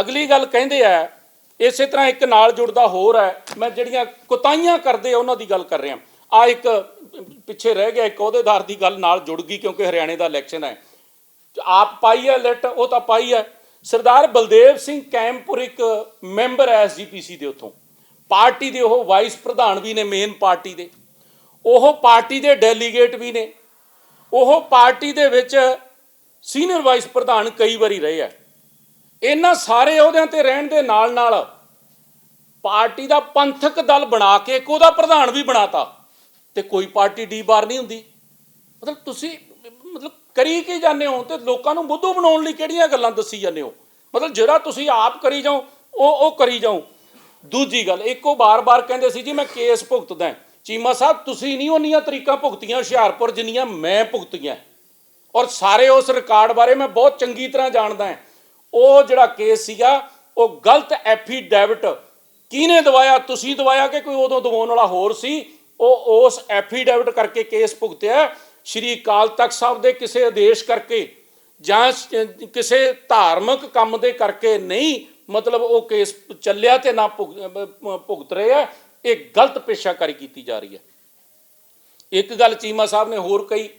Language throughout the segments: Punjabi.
ਅਗਲੀ ਗੱਲ ਕਹਿੰਦੇ ਆ, ਇਸੇ ਤਰ੍ਹਾਂ ਇੱਕ ਨਾਲ ਜੁੜਦਾ ਹੋਰ ਹੈ, ਮੈਂ ਜਿਹੜੀਆਂ ਕੁਤਾਈਆਂ ਕਰਦੇ ਆ, ਉਹਨਾਂ ਦੀ ਗੱਲ ਕਰ ਰਿਹਾ। ਆ ਇੱਕ ਪਿੱਛੇ ਰਹਿ ਗਿਆ, ਇੱਕ ਅਹੁਦੇਦਾਰ ਦੀ ਗੱਲ ਨਾਲ ਜੁੜ ਗਈ, ਕਿਉਂਕਿ ਹਰਿਆਣੇ ਦਾ ਇਲੈਕਸ਼ਨ ਹੈ। ਆਪ ਪਾਈ ਹੈ ਲਿਟ ਉਹ ਤਾਂ ਪਾਈ ਹੈ। ਸਰਦਾਰ ਬਲਦੇਵ ਸਿੰਘ ਕੈਂਪੁਰ ਇੱਕ ਮੈਂਬਰ ਹੈ ਐਸਜੀਪੀਸੀ ਦੇ ਉੱਥੋਂ। ਪਾਰਟੀ ਦੇ ਉਹ ਵਾਈਸ ਪ੍ਰਧਾਨ ਵੀ ਨੇ, ਮੇਨ ਪਾਰਟੀ ਦੇ। ਉਹ ਪਾਰਟੀ ਦੇ ਡੈਲੀਗੇਟ ਵੀ ਨੇ। ਉਹ ਪਾਰਟੀ ਦੇ ਵਿੱਚ ਸੀਨੀਅਰ ਵਾਈਸ ਪ੍ਰਧਾਨ ਕਈ ਵਾਰੀ ਰਹੇ ਆ। ਇਹਨਾਂ ਸਾਰੇ ਅਹੁਦਿਆਂ ਤੇ ਰਹਿਣ ਦੇ ਨਾਲ ਨਾਲ ਪਾਰਟੀ ਦਾ ਪੰਥਕ ਦਲ ਬਣਾ ਕੇ ਇੱਕ ਉਹਦਾ ਪ੍ਰਧਾਨ ਵੀ ਬਣਾਤਾ ਤੇ ਕੋਈ ਪਾਰਟੀ ਡੀ ਬਾਰ ਨਹੀਂ ਹੁੰਦੀ। ਮਤਲਬ ਤੁਸੀਂ ਮਤਲਬ ਕਰੀ ਕੀ ਜਾਂਦੇ ਹੋ ਤੇ ਲੋਕਾਂ ਨੂੰ ਬੁੱਧੂ ਬਣਾਉਣ ਲਈ ਕਿਹੜੀਆਂ ਗੱਲਾਂ ਦੱਸੀ ਜਾਂਦੇ ਹੋ? ਮਤਲਬ ਜਿਹੜਾ ਤੁਸੀਂ ਆਪ ਕਰੀ ਜਾਓ, ਉਹ ਉਹ ਕਰੀ ਜਾਓ। ਦੂਜੀ ਗੱਲ, ਇੱਕੋ ਬਾਰ-ਬਾਰ ਕਹਿੰਦੇ ਸੀ ਜੀ, ਮੈਂ ਕੇਸ ਭੁਗਤਦਾ ਚੀਮਾ ਸਾਹਿਬ, ਤੁਸੀਂ ਨਹੀਂ ਉਹਨੀਆਂ ਤਰੀਕਾਂ ਭੁਗਤੀਆਂ, ਹੁਸ਼ਿਆਰਪੁਰ ਜਿੰਨੀਆਂ ਮੈਂ ਭੁਗਤੀਆਂ। ਔਰ ਸਾਰੇ ਉਸ ਰਿਕਾਰਡ ਬਾਰੇ ਮੈਂ ਬਹੁਤ ਚੰਗੀ ਤਰ੍ਹਾਂ ਜਾਣਦਾ ਹਾਂ। ਉਹ ਜਿਹੜਾ ਕੇਸ ਸੀਗਾ, ਉਹ ਗਲਤ ਐਫੀਡੈਵਿਟ ਕਿਹਨੇ ਦਵਾਇਆ? ਤੁਸੀਂ ਦਵਾਇਆ ਕਿ ਕੋਈ ਉਦੋਂ ਦਵਾਉਣ ਵਾਲਾ ਹੋਰ ਸੀ? ਉਹ ਉਸ ਐਫੀਡੈਵਿਟ ਕਰਕੇ ਕੇਸ ਭੁਗਤਿਆ। ਸ਼੍ਰੀ ਅਕਾਲ ਤਖਤ ਸਾਹਿਬ ਦੇ ਕਿਸੇ ਆਦੇਸ਼ ਕਰਕੇ ਜਾਂ ਕਿਸੇ ਧਾਰਮਿਕ ਕੰਮ ਦੇ ਕਰਕੇ ਨਹੀਂ, ਮਤਲਬ ਉਹ ਕੇਸ ਚੱਲਿਆ ਤੇ ਨਾ ਭੁਗ- ਭੁਗਤ ਰਹੇ ਆ। ਇਹ ਗਲਤ ਪੇਸ਼ਾਕਾਰੀ ਕੀਤੀ ਜਾ ਰਹੀ ਹੈ। ਇੱਕ ਗੱਲ ਚੀਮਾ ਸਾਹਿਬ ਨੇ ਹੋਰ ਕਹੀ,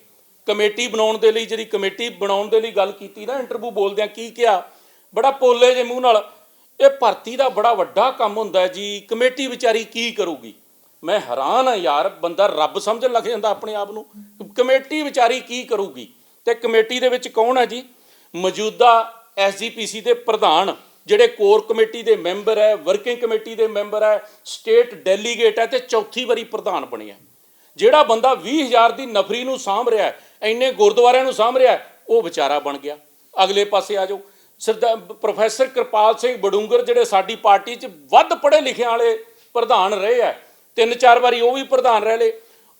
ਕਮੇਟੀ ਬਣਾਉਣ ਦੇ ਲਈ, ਜਿਹੜੀ ਕਮੇਟੀ ਬਣਾਉਣ ਦੇ ਲਈ ਗੱਲ ਕੀਤੀ ਨਾ, ਇੰਟਰਵਿਊ ਬੋਲਦਿਆਂ ਕੀ ਕਿਹਾ? ਬੜਾ ਪੋਲੇ ਜੇ ਮੂੰਹ ਨਾਲ ਇਹ ਭਰਤੀ ਦਾ ਬੜਾ ਵੱਡਾ ਕੰਮ ਹੁੰਦਾ ਜੀ ਕਮੇਟੀ ਵਿਚਾਰੀ ਕੀ ਕਰੂਗੀ? ਮੈਂ ਹੈਰਾਨ ਆ ਯਾਰ ਬੰਦਾ ਰੱਬ ਸਮਝਣ ਲੱਗ ਜਾਂਦਾ ਆਪਣੇ ਆਪ ਨੂੰ ਕਮੇਟੀ ਵਿਚਾਰੀ ਕੀ ਕਰੂਗੀ? ਤੇ ਕਮੇਟੀ ਦੇ ਵਿੱਚ ਕੌਣ ਹੈ ਜੀ? ਮੌਜੂਦਾ ਐਸਜੀਪੀਸੀ ਦੇ ਪ੍ਰਧਾਨ ਜਿਹੜੇ ਕੋਰ ਕਮੇਟੀ ਦੇ ਮੈਂਬਰ ਹੈ ਵਰਕਿੰਗ ਕਮੇਟੀ ਦੇ ਮੈਂਬਰ ਹੈ ਸਟੇਟ ਡੈਲੀਗੇਟ ਹੈ ਤੇ ਚੌਥੀ ਵਾਰੀ ਪ੍ਰਧਾਨ ਬਣਿਆ ਜਿਹੜਾ ਬੰਦਾ 20000 ਦੀ ਨਫਰੀ ਨੂੰ ਸਾਂਭ ਰਿਹਾ ਹੈ ਇੰਨੇ ਗੁਰਦੁਆਰਿਆਂ ਨੂੰ ਸਾਂਭ ਰਿਹਾ ਹੈ, ਉਹ ਵਿਚਾਰਾ ਬਣ ਗਿਆ। ਅਗਲੇ ਪਾਸੇ ਆ ਜਾਓ। ਸਰਦਾਰ ਪ੍ਰੋਫੈਸਰ ਕਿਰਪਾਲ ਸਿੰਘ ਬਡੂੰਗਰ ਜਿਹੜੇ ਸਾਡੀ ਪਾਰਟੀ 'ਚ ਵੱਧ ਪੜ੍ਹੇ ਲਿਖਿਆਂ ਵਾਲੇ ਪ੍ਰਧਾਨ ਰਹੇ ਆ ਤਿੰਨ ਚਾਰ ਵਾਰੀ ਉਹ ਵੀ ਪ੍ਰਧਾਨ ਰਹੇ ਲੇ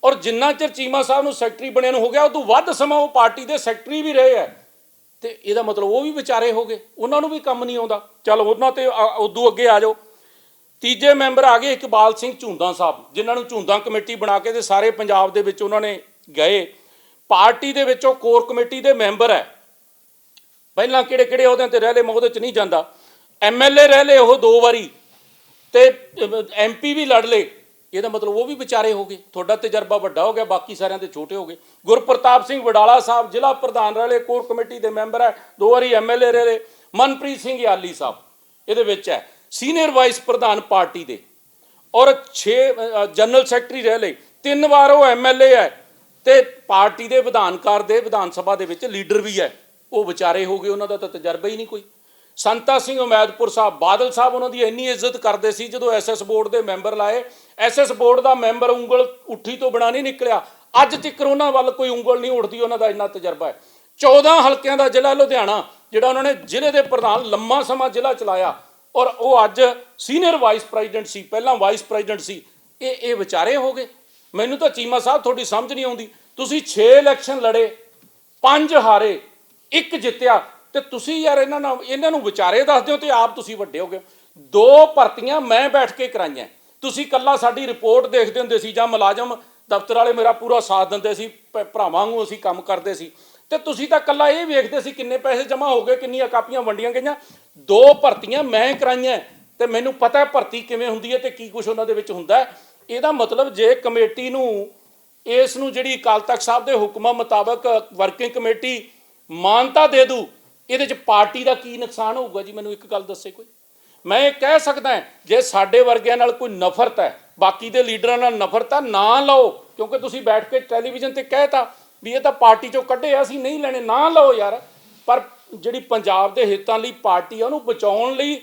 ਔਰ ਜਿੰਨਾ ਚਿਰ ਚੀਮਾ ਸਾਹਿਬ ਨੂੰ ਸੈਕਟਰੀ ਬਣਿਆ ਨੂੰ ਹੋ ਗਿਆ ਉਦੋਂ ਵੱਧ ਸਮਾਂ ਉਹ ਪਾਰਟੀ ਦੇ ਸੈਕਟਰੀ ਵੀ ਰਹੇ ਆ ਤੇ ਇਹਦਾ ਮਤਲਬ ਉਹ ਵੀ ਵਿਚਾਰੇ ਹੋ ਗਏ, ਉਹਨਾਂ ਨੂੰ ਵੀ ਕੰਮ ਨਹੀਂ ਆਉਂਦਾ। ਚਲ ਉਹਨਾਂ ਤੇ ਉਦੋਂ ਅੱਗੇ ਆ ਜਾਓ। ਤੀਜੇ ਮੈਂਬਰ ਆ ਗਏ ਇਕਬਾਲ ਸਿੰਘ ਝੁੰਦਾ ਸਾਹਿਬ, ਜਿਨ੍ਹਾਂ ਨੂੰ ਝੁੰਦਾ ਕਮੇਟੀ ਬਣਾ ਕੇ ਤੇ ਸਾਰੇ ਪੰਜਾਬ ਦੇ ਵਿੱਚ ਉਹਨਾਂ ਨੇ ਗਏ। ਪਾਰਟੀ ਦੇ ਵਿੱਚ ਉਹ ਕੋਰ ਕਮੇਟੀ ਦੇ ਮੈਂਬਰ ਹੈ ਪਹਿਲਾਂ ਕਿਹੜੇ ਕਿਹੜੇ ਅਹੁਦਿਆਂ ਤੇ ਰਹਿ ਲਏ, ਮੈਂ ਉਹਦੇ ਚ ਨਹੀਂ ਜਾਂਦਾ। ਐਮਐਲਏ ਰਹਿ ਲਏ ਉਹ ਦੋ ਵਾਰੀ ਤੇ ਐਮਪੀ ਵੀ ਲੜ ਲਏ। ਇਹਦਾ ਮਤਲਬ ਉਹ ਵੀ ਵਿਚਾਰੇ ਹੋ ਗਏ। ਤੁਹਾਡਾ ਤਜਰਬਾ ਵੱਡਾ ਹੋ ਗਿਆ, ਬਾਕੀ ਸਾਰਿਆਂ ਦੇ ਛੋਟੇ ਹੋ ਗਏ। ਗੁਰਪ੍ਰਤਾਪ ਸਿੰਘ ਵਡਾਲਾ ਸਾਹਿਬ, ਜ਼ਿਲ੍ਹਾ ਪ੍ਰਧਾਨ ਰਹੇ ਕੋਰ ਕਮੇਟੀ ਦੇ ਮੈਂਬਰ ਹੈ, ਦੋ ਵਾਰੀ ਐਮਐਲਏ ਰਹੇ ਲਏ। ਮਨਪ੍ਰੀਤ ਸਿੰਘ ਯਾਲੀ ਸਾਹਿਬ, ਇਹਦੇ ਵਿੱਚ ਹੈ। ਸੀਨੀਅਰ ਵਾਈਸ ਪ੍ਰਧਾਨ ਪਾਰਟੀ ਦੇ। ਔਰ 6 ਜਨਰਲ ਸੈਕਟਰੀ ਰਹਿ ਲਏ। ਤਿੰਨ ਵਾਰ ਉਹ ਐਮਐਲਏ ਹੈ ਤੇ ਪਾਰਟੀ ਦੇ ਵਿਧਾਨਕਾਰ ਦੇ ਵਿਧਾਨ ਸਭਾ ਦੇ ਵਿੱਚ ਲੀਡਰ ਵੀ ਹੈ। ਉਹ ਵਿਚਾਰੇ ਹੋ ਗਏ, ਉਹਨਾਂ ਦਾ ਤਾਂ ਤਜਰਬਾ ਹੀ ਨਹੀਂ ਕੋਈ। ਸੰਤਾ ਸਿੰਘ ਉਮੈਦਪੁਰ ਸਾਹਿਬ, ਬਾਦਲ ਸਾਹਿਬ ਉਹਨਾਂ ਦੀ ਇੰਨੀ ਇੱਜ਼ਤ ਕਰਦੇ ਸੀ, ਜਦੋਂ ਐਸਐਸ ਬੋਰਡ ਦੇ ਮੈਂਬਰ ਲਾਏ। ਐਸਐਸ ਬੋਰਡ ਦਾ ਮੈਂਬਰ ਉਂਗਲ ਉੱਠੀ ਤੋਂ ਬਣਾ ਨਹੀਂ ਨਿਕਲਿਆ। ਅੱਜ ਤੱਕ ਉਹਨਾਂ ਵੱਲ ਕੋਈ ਉਂਗਲ ਨਹੀਂ ਉੱਠਦੀ, ਉਹਨਾਂ ਦਾ ਇੰਨਾ ਤਜਰਬਾ ਹੈ। 14 ਹਲਕਿਆਂ ਦਾ ਜ਼ਿਲ੍ਹਾ ਲੁਧਿਆਣਾ, ਜਿਹੜਾ ਉਹਨਾਂ ਨੇ ਜ਼ਿਲ੍ਹੇ ਦੇ ਪ੍ਰਧਾਨ ਲੰਮਾ ਸਮਾਂ ਜ਼ਿਲ੍ਹਾ ਚਲਾਇਆ। ਔਰ ਉਹ ਅੱਜ ਸੀਨੀਅਰ ਵਾਈਸ ਪ੍ਰੈਜ਼ੀਡੈਂਟ ਸੀ, ਪਹਿਲਾਂ ਵਾਈਸ ਪ੍ਰੈਜ਼ੀਡੈਂਟ ਸੀ। ਇਹ ਇਹ ਵਿਚਾਰੇ ਹੋ ਗਏ। ਮੈਨੂੰ ਤਾਂ ਚੀਮਾ ਸਾਹਿਬ ਤੁਹਾਡੀ ਸਮਝ ਨਹੀਂ ਆਉਂਦੀ। ਤੁਸੀਂ 6 ਇਲੈਕਸ਼ਨ ਲੜੇ, ਪੰਜ ਹਾਰੇ ਇੱਕ ਜਿੱਤਿਆ ਤੇ ਤੁਸੀਂ ਯਾਰ ਇਹਨਾਂ ਨਾਲ, ਇਹਨਾਂ ਨੂੰ ਵਿਚਾਰੇ ਦੱਸਦੇ ਹੋ ਤੇ ਆਪ ਤੁਸੀਂ ਵੱਡੇ ਹੋ ਗਏ ਦੋ ਭਰਤੀਆਂ ਮੈਂ ਬੈਠ ਕੇ ਕਰਾਈਆਂ। ਤੁਸੀਂ ਕੱਲਾ ਸਾਡੀ ਰਿਪੋਰਟ ਦੇਖਦੇ ਹੁੰਦੇ ਸੀ ਜਾਂ ਮੁਲਾਜ਼ਮ ਦਫ਼ਤਰ ਵਾਲੇ ਮੇਰਾ ਪੂਰਾ ਸਾਥ ਦਿੰਦੇ ਸੀ, ਭ- ਭਰਾਵਾਂ ਨੂੰ ਅਸੀਂ ਕੰਮ ਕਰਦੇ ਸੀ। ਤੇ ਤੁਸੀਂ ਤਾਂ ਕੱਲਾ ਇਹ ਵੇਖਦੇ ਸੀ ਕਿੰਨੇ ਪੈਸੇ ਜਮ੍ਹਾਂ ਹੋ ਗਏ, ਕਿੰਨੀਆਂ ਕਾਪੀਆਂ ਵੰਡੀਆਂ ਗਈਆਂ। ਦੋ ਭਰਤੀਆਂ ਮੈਂ ਕਰਾਈਆਂ ਤੇ ਮੈਨੂੰ ਪਤਾ ਹੈ ਭਰਤੀ ਕਿਵੇਂ ਹੁੰਦੀ ਹੈ ਤੇ ਕੀ ਕੁਝ ਉਹਨਾਂ ਦੇ ਵਿੱਚ ਹੁੰਦਾ ਹੈ। ਇਹਦਾ ਮਤਲਬ ਜੇ ਕਮੇਟੀ ਨੂੰ, ਇਸ ਨੂੰ ਜਿਹੜੀ ਅਕਾਲ ਤਖਤ ਸਾਹਿਬ ਦੇ ਹੁਕਮਾਂ ਮੁਤਾਬਕ ਵਰਕਿੰਗ ਕਮੇਟੀ ਮਾਨਤਾ ਦੇ ਦੂ ਇਹਦੇ ਚ ਪਾਰਟੀ ਦਾ ਕੀ ਨੁਕਸਾਨ ਹੋਊਗਾ ਜੀ? ਮੈਨੂੰ ਇੱਕ ਗੱਲ ਦੱਸੇ ਕੋਈ। ਮੈਂ ਇਹ ਕਹਿ ਸਕਦਾ ਜੇ ਸਾਡੇ ਵਰਗਿਆਂ ਨਾਲ ਕੋਈ ਨਫ਼ਰਤ ਹੈ ਬਾਕੀ ਦੇ ਲੀਡਰਾਂ ਨਾਲ ਨਫ਼ਰਤ ਆ ਨਾ ਲਓ ਕਿਉਂਕਿ ਤੁਸੀਂ ਬੈਠ ਕੇ ਟੈਲੀਵਿਜ਼ਨ ਤੇ ਕਹਿਤਾ ਵੀ ਇਹ ਤਾਂ ਪਾਰਟੀ ਚੋਂ ਕੱਢੇ ਆ, ਅਸੀਂ ਨਹੀਂ ਲੈਣੇ ਨਾ ਲਓ ਯਾਰ। ਪਰ ਜਿਹੜੀ ਪੰਜਾਬ ਦੇ ਹਿੱਤਾਂ ਲਈ ਪਾਰਟੀ ਆ ਉਹਨੂੰ ਬਚਾਉਣ ਲਈ